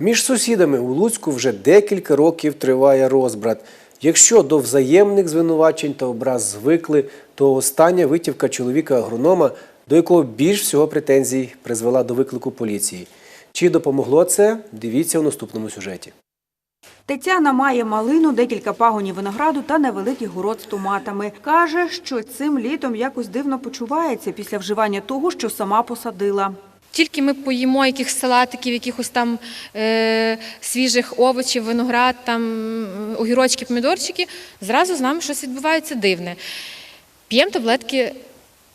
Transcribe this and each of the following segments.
Між сусідами у Луцьку вже декілька років триває розбрат. Якщо до взаємних звинувачень та образ звикли, то остання витівка чоловіка-агронома, до якого більш всього претензій призвела до виклику поліції. Чи допомогло це? Дивіться у наступному сюжеті. Тетяна має малину, декілька пагонів винограду та невеликий город з томатами. Каже, що цим літом якось дивно почувається після вживання того, що сама посадила. Тільки ми поїмо якихось салатиків, якихось там е, свіжих овочів, виноград, там огірочки, помідорчики, зразу з нами щось відбувається дивне. П'ємо таблетки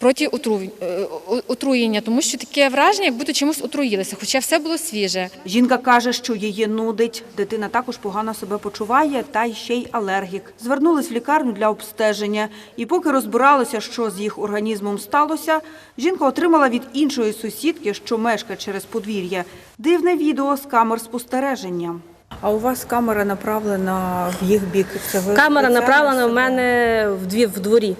проти отру- е, отруєння, тому що таке враження, як будто чимось отруїлися, хоча все було свіже. Жінка каже, що її нудить. Дитина також погано себе почуває, та й ще й алергік. Звернулись в лікарню для обстеження. І поки розбиралися, що з їх організмом сталося, жінка отримала від іншої сусідки, що мешкає через подвір'я, дивне відео з камер спостереження. А у вас камера направлена в їх бік. Це ви Камера направлена в мене в дві в дворі.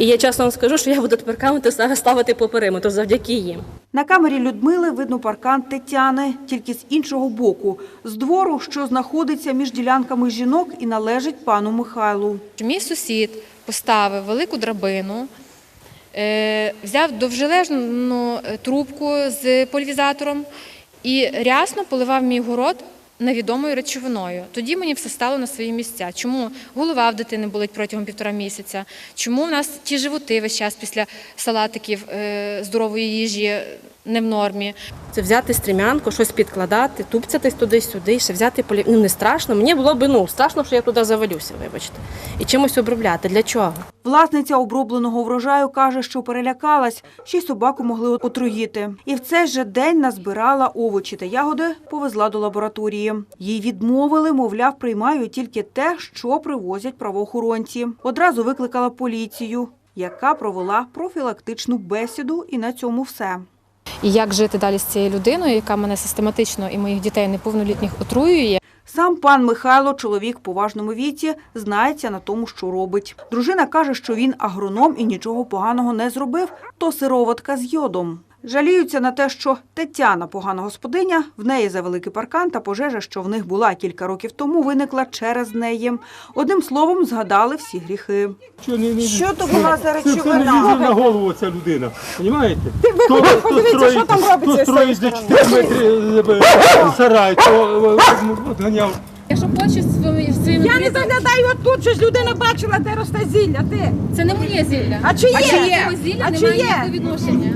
І я чесно вам скажу, що я буду тепер камери стави- ставити по периметру завдяки їм. На камері Людмили видно паркан Тетяни, тільки з іншого боку, з двору, що знаходиться між ділянками жінок і належить пану Михайлу. Мій сусід поставив велику драбину, е, взяв довжележну е, трубку з полівізатором і рясно поливав мій город невідомою речовиною. Тоді мені все стало на свої місця. Чому голова в дитини болить протягом півтора місяця? Чому в нас ті животи весь час після салатиків е, здорової їжі не в нормі? Це взяти стрімянку, щось підкладати, тупцятись туди-сюди, ще взяти полі... Ну не страшно. Мені було б ну страшно, що я туди завалюся, вибачте. І чимось обробляти. Для чого? Власниця обробленого врожаю каже, що перелякалась, ще й собаку могли отруїти. І в цей же день назбирала овочі та ягоди, повезла до лабораторії. Їй відмовили, мовляв, приймають тільки те, що привозять правоохоронці. Одразу викликала поліцію, яка провела профілактичну бесіду, і на цьому все. І як жити далі з цією людиною, яка мене систематично і моїх дітей неповнолітніх отруює? Сам пан Михайло, чоловік в поважному віці, знається на тому, що робить. Дружина каже, що він агроном і нічого поганого не зробив, то сироватка з йодом. Жаліються на те, що Тетяна погана господиня, в неї за великий паркан та пожежа, що в них була кілька років тому, виникла через неї. Одним словом, згадали всі гріхи. Що, не, не, Що то була за не на голову ця людина, розумієте? ви ходіть, подивіться, що там робиться строїть за 4 метри сарай, то ганяв. Якщо хочеш своїми своїми Я не заглядаю отут, що ж людина бачила, де росте зілля. Ти. це не моє зілля. А чи є? А чиє? зілля А чиє? ніякого відношення.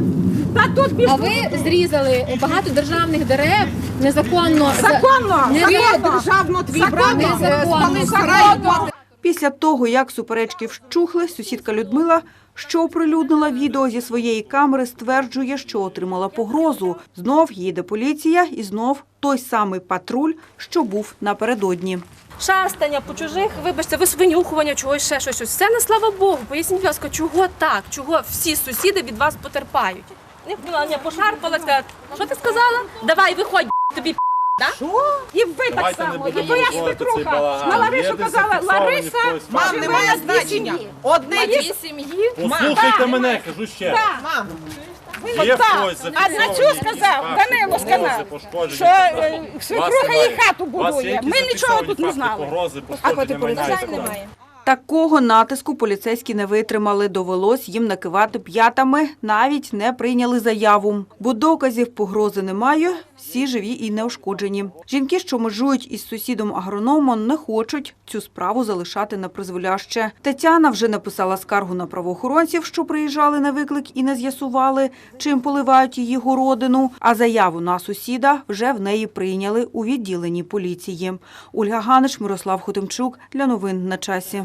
Та тут більш А ви зрізали багато державних дерев незаконно. законно, Не законно, державно твій брат Незаконно. спалив законно. Після того, як суперечки вщухли, сусідка Людмила, що оприлюднила відео зі своєї камери, стверджує, що отримала погрозу. Знов їде поліція і знов той самий патруль, що був напередодні. Шастання по чужих, вибачте, висвинюхування, чогось ще щось. Все не слава Богу. Поясніть, будь ласка, чого так? Чого всі сусіди від вас потерпають? Не була, не пошарпала, сказала, що ти сказала? Давай, виходь, тобі п***, да? І ви так само, і твоя свекруха. На Ларису казала, Лариса, Мам, немає значення. Одне Дві сім'ї. Послухайте мене, кажу ще. мам. Є Так, хтось а на цю сказав, Данило сказав, що е, свекруха їй хату будує. Ми нічого тут не знали. А коли поліцейського немає. Такого натиску поліцейські не витримали. Довелось їм накивати п'ятами, навіть не прийняли заяву. Бо доказів погрози немає, всі живі і неушкоджені. Жінки, що межують із сусідом агрономом, не хочуть цю справу залишати на призволяще. Тетяна вже написала скаргу на правоохоронців, що приїжджали на виклик і не з'ясували, чим поливають її городину. А заяву на сусіда вже в неї прийняли у відділенні поліції. Ольга Ганич, Мирослав Хотимчук для новин на часі.